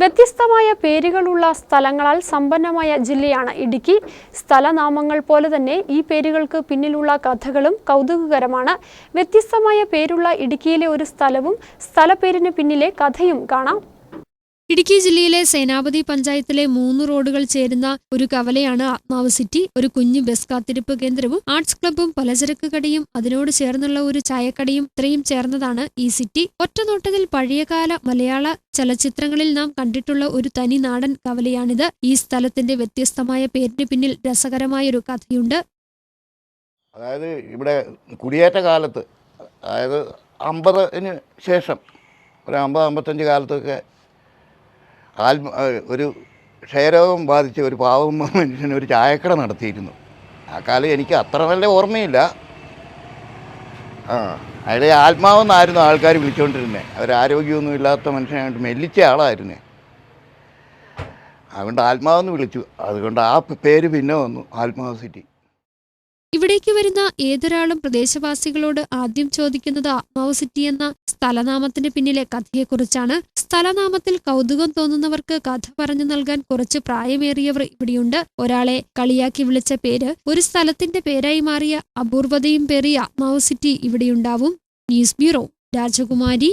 വ്യത്യസ്തമായ പേരുകളുള്ള സ്ഥലങ്ങളാൽ സമ്പന്നമായ ജില്ലയാണ് ഇടുക്കി. സ്ഥലനാമങ്ങൾ പോലെ തന്നെ ഈ പേരുകൾക്ക് പിന്നിലുള്ള കഥകളും കൗതുകകരമാണ്. വ്യത്യസ്തമായ പേരുള്ള ഇടുക്കിയിലെ ഒരു സ്ഥലവും സ്ഥലപ്പേരിന് പിന്നിലെ കഥയും കാണാം. ഇടുക്കി ജില്ലയിലെ സേനാപതി പഞ്ചായത്തിലെ മൂന്ന് റോഡുകൾ ചേരുന്ന ഒരു കവലയാണ് ആത്മാവ് സിറ്റി. ഒരു കുഞ്ഞു ബസ് കാത്തിരിപ്പ് കേന്ദ്രവും ആർട്സ് ക്ലബ്ബും പലചരക്ക് കടയും അതിനോട് ചേർന്നുള്ള ഒരു ചായക്കടയും ഇത്രയും ചേർന്നതാണ് ഈ സിറ്റി. ഒറ്റനോട്ടത്തിൽ പഴയകാല മലയാള ചലച്ചിത്രങ്ങളിൽ നാം കണ്ടിട്ടുള്ള ഒരു തനി നാടൻ കവലയാണിത്. ഈ സ്ഥലത്തിന്റെ വ്യത്യസ്തമായ പേരിന് പിന്നിൽ രസകരമായ ഒരു കഥയുണ്ട്. അതായത് ഇവിടെ കുടിയേറ്റ കാലത്ത് അതായത് അമ്പതിന് ശേഷം ഒരു അമ്പത് അമ്പത്തഞ്ച് കാലത്തൊക്കെ ആത്മ ഒരു ക്ഷയരോഗം ബാധിച്ച ഒരു പാവം മനുഷ്യന് ഒരു ചായക്കട നടത്തിയിരുന്നു. ആ കാലം എനിക്ക് അത്ര നല്ല ഓർമ്മയില്ല. ആ അയാളെ ആത്മാവെന്നായിരുന്നു ആൾക്കാർ വിളിച്ചുകൊണ്ടിരുന്നത് അവർ ആരോഗ്യമൊന്നും ഇല്ലാത്ത മനുഷ്യനായിട്ട് മെല്ലിച്ച ആളായിരുന്നു. അതുകൊണ്ട് ആത്മാവെന്ന് വിളിച്ചു. അതുകൊണ്ട് ആ പേര് പിന്നെ വന്നു. ആത്മാവ് സിറ്റി. ഇവിടേക്ക് വരുന്ന ഏതൊരാളും പ്രദേശവാസികളോട് ആദ്യം ചോദിക്കുന്നത് ആത്മാവ് സിറ്റി എന്ന സ്ഥലനാമത്തിന് പിന്നിലെ കഥയെക്കുറിച്ചാണ്. സ്ഥലനാമത്തിൽ കൗതുകം തോന്നുന്നവർക്ക് കഥ പറഞ്ഞു നൽകാൻ കുറച്ച് പ്രായമേറിയവർ ഇവിടെയുണ്ട്. ഒരാളെ കളിയാക്കി വിളിച്ച പേര് ഒരു സ്ഥലത്തിന്റെ പേരായി മാറിയ അപൂർവതയും പേറിയ ആത്മാവ് സിറ്റി ഇവിടെയുണ്ടാവും. ന്യൂസ് ബ്യൂറോ രാജകുമാരി